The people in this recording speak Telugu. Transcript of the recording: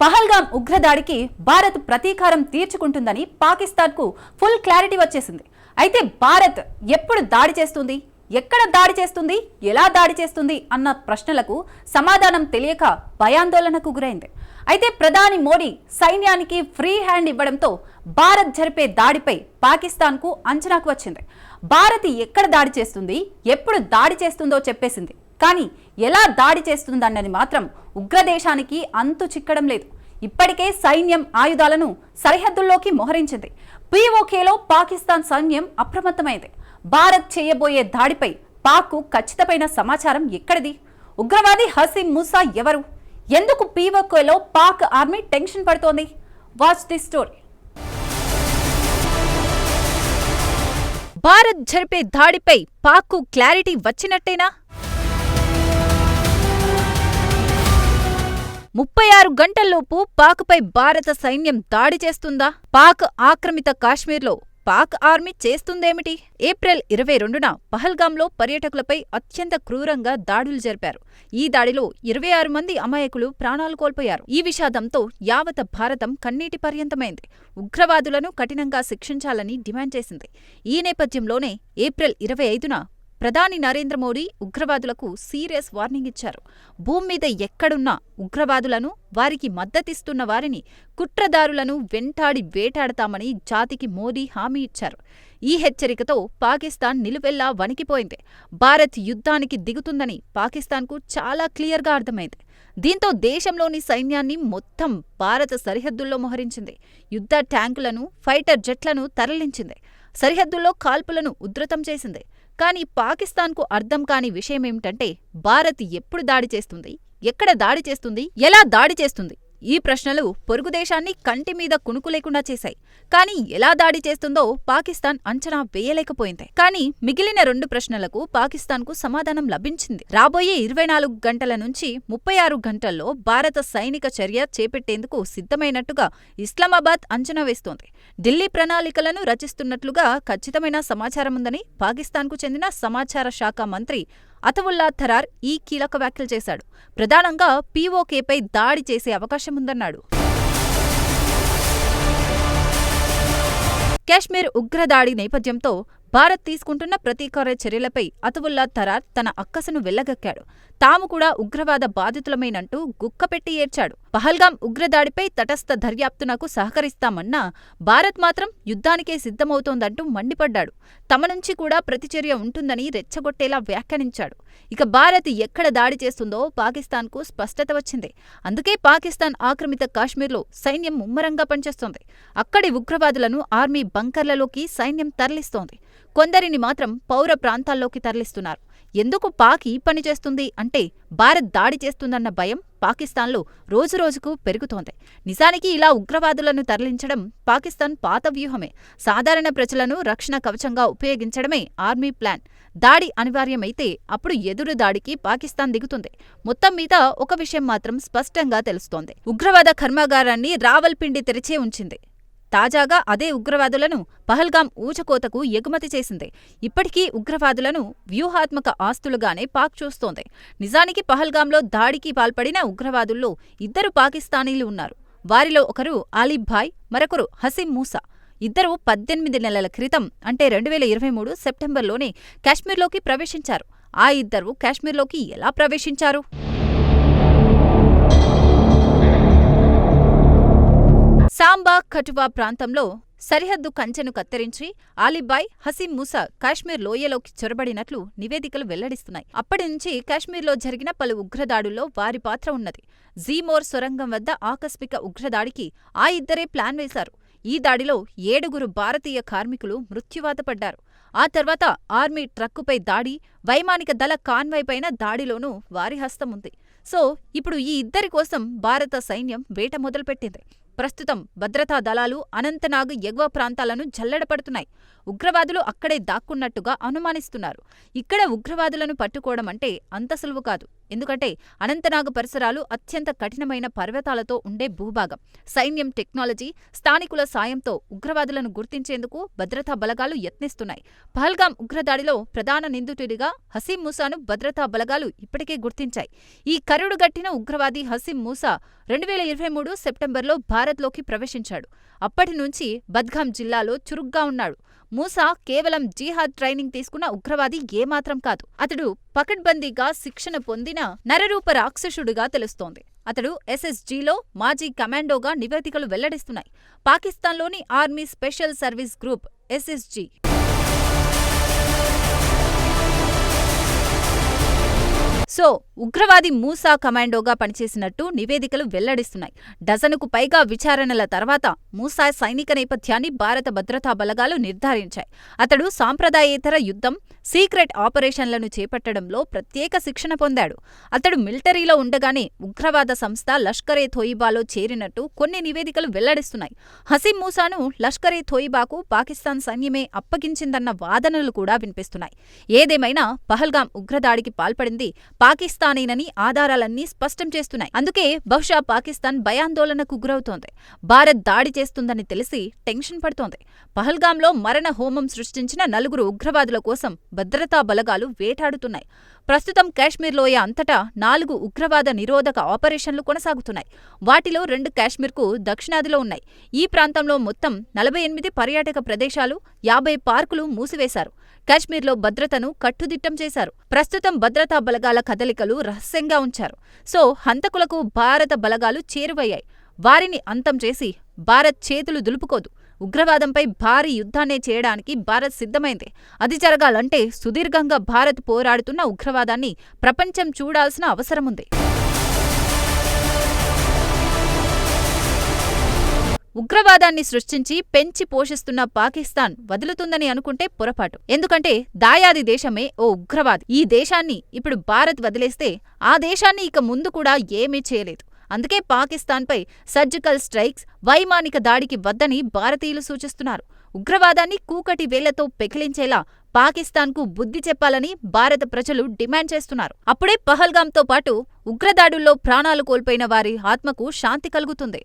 పహల్గాం ఉగ్రదాడికి భారత్ ప్రతీకారం తీర్చుకుంటుందని పాకిస్తాన్కు ఫుల్ క్లారిటీ వచ్చేసింది. అయితే భారత్ ఎప్పుడు దాడి చేస్తుంది? ఎక్కడ దాడి చేస్తుంది? ఎలా దాడి చేస్తుంది? అన్న ప్రశ్నలకు సమాధానం తెలియక భయాందోళనకు గురైంది. అయితే ప్రధాని మోడీ సైన్యానికి ఫ్రీ హ్యాండ్ ఇవ్వడంతో భారత్ జరిపే దాడిపై పాకిస్తాన్కు అంచనాకు వచ్చింది. భారత్ ఎక్కడ దాడి చేస్తుంది? ఎప్పుడు దాడి చేస్తుందో చెప్పేసింది. కానీ ఎలా దాడి చేస్తుందన్నది మాత్రం ఉగ్రదేశానికి అంతు చిక్కడం లేదు. ఇప్పటికే సైన్యం ఆయుధాలను సరిహద్దుల్లోకి మోహరించింది. పీఓకేలో పాకిస్తాన్ సైన్యం అప్రమత్తమైంది. భారత్ చేయబోయే దాడిపై పాక్కు ఖచ్చితమైన సమాచారం ఎక్కడిది? ఉగ్రవాది హసీం మూసా ఎవరు? ఎందుకు పీఓకేలో పాక్ ఆర్మీ టెన్షన్ పడుతోంది? Watch the story. భారత్ జరిపే దాడిపై పాక్కు క్లారిటీ వచ్చినట్టేనా? ముప్పై ఆరు గంటల్లోపు పాక్పై భారత సైన్యం దాడి చేస్తుందా? పాక్ ఆక్రమిత కాశ్మీర్లో పాక్ ఆర్మీ చేస్తుందేమిటి? ఏప్రిల్ ఇరవై రెండున పహల్గాంలో పర్యటకులపై అత్యంత క్రూరంగా దాడులు జరిపారు. ఈ దాడిలో ఇరవై ఆరు మంది అమాయకులు ప్రాణాలు కోల్పోయారు. ఈ విషాదంతో యావత భారతం కన్నీటి పర్యంతమైంది. ఉగ్రవాదులను కఠినంగా శిక్షించాలని డిమాండ్ చేసింది. ఈ నేపథ్యంలోనే ఏప్రిల్ ఇరవై ఐదున ప్రధాని నరేంద్ర మోడీ ఉగ్రవాదులకు సీరియస్ వార్నింగ్ ఇచ్చారు. భూమి మీద ఎక్కడున్నా ఉగ్రవాదులను వారికి మద్దతిస్తున్న వారిని కుట్రదారులను వెంటాడి వేటాడతామని జాతికి మోదీ హామీ ఇచ్చారు. ఈ హెచ్చరికతో పాకిస్తాన్ నిలువెల్లా వణికిపోయింది. భారత్ యుద్ధానికి దిగుతుందని పాకిస్తాన్కు చాలా క్లియర్గా అర్థమైంది. దీంతో దేశంలోని సైన్యాన్ని మొత్తం భారత సరిహద్దుల్లో మోహరించింది. యుద్ధ ట్యాంకులను ఫైటర్ జెట్లను తరలించింది. సరిహద్దుల్లో కాల్పులను ఉధృతం చేసింది. కానీ పాకిస్తాన్కు అర్థం కాని విషయమేమిటంటే భారత్ ఎప్పుడు దాడి చేస్తుంది? ఎక్కడ దాడి చేస్తుంది? ఎలా దాడి చేస్తుంది? ఈ ప్రశ్నలు పొరుగు దేశాన్ని కంటి మీద కునుకు లేకుండా చేశాయి. కానీ ఎలా దాడి చేస్తుందో పాకిస్తాన్ అంచనా వేయలేకపోయింది. కానీ మిగిలిన రెండు ప్రశ్నలకు పాకిస్తాన్కు సమాధానం లభించింది. రాబోయే ఇరవై నాలుగు గంటల నుంచి ముప్పై ఆరు గంటల్లో భారత సైనిక చర్య చేపట్టేందుకు సిద్ధమైనట్టుగా ఇస్లామాబాద్ అంచనా వేస్తోంది. ఢిల్లీ ప్రణాళికలను రచిస్తున్నట్లుగా ఖచ్చితమైన సమాచారం ఉందని పాకిస్తాన్కు చెందిన సమాచార శాఖ మంత్రి అతవుల్లా థరార్ ఈ కీలక వ్యాఖ్యలు చేశాడు. ప్రధానంగా పీఓకేపై దాడి చేసే అవకాశం ఉందన్నాడు కాశ్మీర్ ఉగ్రదాడి నేపథ్యంతో భారత్ తీసుకుంటున్న ప్రతీకార చర్యలపై అతవుల్లా తరార్ తన అక్కసను వెళ్ళగక్కాడు తాము కూడా ఉగ్రవాద బాధితులమేనంటూ గుక్కపెట్టి ఏడ్చాడు. పహల్గాం ఉగ్రదాడిపై తటస్థ దర్యాప్తునకు సహకరిస్తామన్నా భారత్ మాత్రం యుద్ధానికే సిద్ధమవుతోందంటూ మండిపడ్డాడు. తమ నుంచి కూడా ప్రతిచర్య ఉంటుందని రెచ్చగొట్టేలా వ్యాఖ్యానించాడు. ఇక భారత్ ఎక్కడ దాడి చేస్తుందో పాకిస్తాన్కు స్పష్టత వచ్చింది. అందుకే పాకిస్తాన్ ఆక్రమిత కాశ్మీర్లో సైన్యం ముమ్మరంగా పనిచేస్తోంది. అక్కడి ఉగ్రవాదులను ఆర్మీ బంకర్లలోకి సైన్యం తరలిస్తోంది. కొందరిని మాత్రం పౌర ప్రాంతాల్లోకి తరలిస్తున్నారు. ఎందుకు పాక్ ఈ పని చేస్తుంది అంటే భారత్ దాడి చేస్తుందన్న భయం పాకిస్తాన్లో రోజురోజుకు పెరుగుతోంది. నిజానికి ఇలా ఉగ్రవాదులను తరలించడం పాకిస్తాన్ పాత వ్యూహమే. సాధారణ ప్రజలను రక్షణ కవచంగా ఉపయోగించడమే ఆర్మీ ప్లాన్. దాడి అనివార్యమైతే అప్పుడు ఎదురు దాడికి పాకిస్తాన్ దిగుతుంది. మొత్తం మీద ఒక విషయం మాత్రం స్పష్టంగా తెలుస్తోంది. ఉగ్రవాద కర్మాగారాన్ని రావల్పిండి తెరిచే ఉంచింది. తాజాగా అదే ఉగ్రవాదులను పహల్గాం ఊచకోతకు ఎగుమతి చేసింది. ఇప్పటికీ ఉగ్రవాదులను వ్యూహాత్మక ఆస్తులుగానే పాక్ చూస్తోంది. నిజానికి పహల్గాంలో దాడికి పాల్పడిన ఉగ్రవాదుల్లో ఇద్దరు పాకిస్తానీలు ఉన్నారు. వారిలో ఒకరు ఆలిబ్భాయ్ మరొకరు హసీం మూసా. ఇద్దరు పద్దెనిమిది నెలల క్రితం అంటే రెండు వేల ఇరవై మూడు సెప్టెంబర్లోనే కాశ్మీర్లోకి ప్రవేశించారు. ఆ ఇద్దరు కాశ్మీర్లోకి ఎలా ప్రవేశించారు? సాంబా కటువా ప్రాంతంలో సరిహద్దు కంచెను కత్తిరించి ఆలిబాయ్ హసీం మూసా కాశ్మీర్ లోయలోకి చొరబడినట్లు నివేదికలు వెల్లడిస్తున్నాయి. అప్పటి నుంచి కాశ్మీర్లో జరిగిన పలు ఉగ్రదాడుల్లో వారి పాత్ర ఉన్నది. జీమోర్ సొరంగం వద్ద ఆకస్మిక ఉగ్రదాడికి ఆ ఇద్దరే ప్లాన్ వేశారు. ఈ దాడిలో ఏడుగురు భారతీయ కార్మికులు మృత్యువాతపడ్డారు ఆ తర్వాత ఆర్మీ ట్రక్కుపై దాడి వైమానిక దళ కాన్వాయ్ పైన దాడిలోనూ వారి హస్తం ఉంది సో ఇప్పుడు ఈ ఇద్దరి కోసం భారత సైన్యం వేట మొదలుపెట్టింది. ప్రస్తుతం భద్రతా దళాలు అనంతనాగ్ ఎగువ ప్రాంతాలను జల్లెడపడుతున్నాయి. ఉగ్రవాదులు అక్కడే దాక్కున్నట్టుగా అనుమానిస్తున్నారు. ఇక్కడ ఉగ్రవాదులను పట్టుకోవడం అంటే అంత సులువు కాదు. ఎందుకంటే అనంతనాగ్ పరిసరాలు అత్యంత కఠినమైన పర్వతాలతో ఉండే భూభాగం. సైన్యం టెక్నాలజీ స్థానికుల సాయంతో ఉగ్రవాదులను గుర్తించేందుకు భద్రతా బలగాలు యత్నిస్తున్నాయి. పహల్గాం ఉగ్రదాడిలో ప్రధాన నిందితుడిగా హసీం మూసాను భద్రతా బలగాలు ఇప్పటికే గుర్తించాయి. ఈ కరుడుగట్టిన ఉగ్రవాది హసీం మూసా రెండు వేల ఇరవై మూడు సెప్టెంబర్లో భారత్లోకి ప్రవేశించాడు. అప్పటి నుంచి బద్గాం జిల్లాలో చురుగ్గా ఉన్నాడు. మూసా కేవలం జీహాద్ ట్రైనింగ్ తీసుకున్న ఉగ్రవాది ఏమాత్రం కాదు. అతడు పకడ్బందీగా శిక్షణ పొందిన నరరూప రాక్షసుడుగా తెలుస్తోంది. అతడు ఎస్ఎస్జీలో మాజీ కమాండోగా నివేదికలు వెల్లడిస్తున్నాయి. పాకిస్తాన్లోని army special service group SSG. So ఉగ్రవాది మూసా కమాండోగా పనిచేసినట్టు నివేదికలు వెల్లడిస్తున్నాయి. డజనుకు పైగా విచారణల తర్వాత మూసా సైనిక నేపథ్యాన్ని భారత భద్రతా బలగాలు నిర్ధారించాయి. అతడు సాంప్రదాయేతర యుద్ధం సీక్రెట్ ఆపరేషన్లను చేపట్టడంలో ప్రత్యేక శిక్షణ పొందాడు. అతడు మిలిటరీలో ఉండగానే ఉగ్రవాద సంస్థ లష్కరే థోయిబాలో చేరినట్టు కొన్ని నివేదికలు వెల్లడిస్తున్నాయి. హసీం మూసాను లష్కరే థోయిబాకు పాకిస్తాన్ సైన్యమే అప్పగించిందన్న వాదనలు కూడా వినిపిస్తున్నాయి. ఏదేమైనా పహల్గాం ఉగ్రదాడికి పాల్పడింది పాకిస్తానేనని ఆధారాలన్నీ స్పష్టం చేస్తున్నాయి. అందుకే బహుశా పాకిస్తాన్ భయాందోళనకు గురవుతోంది. భారత్ దాడి చేస్తుందని తెలిసి టెన్షన్ పడుతోంది. పహల్గాంలో మరణ హోమం సృష్టించిన నలుగురు ఉగ్రవాదుల కోసం భద్రతా బలగాలు వేటాడుతున్నాయి. ప్రస్తుతం కాశ్మీర్ లోయ అంతటా నాలుగు ఉగ్రవాద నిరోధక ఆపరేషన్లు కొనసాగుతున్నాయి. వాటిలో రెండు కాశ్మీర్కు దక్షిణాదిలో ఉన్నాయి. ఈ ప్రాంతంలో మొత్తం నలభై ఎనిమిది పర్యాటక ప్రదేశాలు యాభై పార్కులు మూసివేశారు. కాశ్మీర్లో భద్రతను కట్టుదిట్టం చేశారు. ప్రస్తుతం భద్రతా బలగాల కదలికలు రహస్యంగా ఉంచారు. సో హంతకులకు భారత బలగాలు చేరువయ్యాయి. వారిని అంతం చేసి భారత్ చేతులు దులుపుకోదు. ఉగ్రవాదంపై భారీ యుద్ధాన్నే చేయడానికి భారత్ సిద్ధమైంది. అది జరగాలంటే సుదీర్ఘంగా భారత్ పోరాడుతున్న ఉగ్రవాదాన్ని ప్రపంచం చూడాల్సిన అవసరముంది. ఉగ్రవాదాన్ని సృష్టించి పెంచి పోషిస్తున్న పాకిస్తాన్ వదులుతుందని అనుకుంటే పొరపాటు. ఎందుకంటే దాయాది దేశమే ఓ ఉగ్రవాది. ఈ దేశాన్ని ఇప్పుడు భారత్ వదిలేస్తే ఆ దేశాన్ని ఇక ముందు కూడా ఏమీ చేయలేదు. అందుకే పాకిస్తాన్పై సర్జికల్ స్ట్రైక్స్ వైమానిక దాడికి వద్దని భారతీయులు సూచిస్తున్నారు. ఉగ్రవాదాన్ని కూకటి వేళ్ళతో పెకిలించేలా పాకిస్తాన్కు బుద్ధి చెప్పాలని భారత ప్రజలు డిమాండ్ చేస్తున్నారు. అప్పుడే పహల్గామ్తో పాటు ఉగ్రదాడుల్లో ప్రాణాలు కోల్పోయిన వారి ఆత్మకు శాంతి కలుగుతుంది.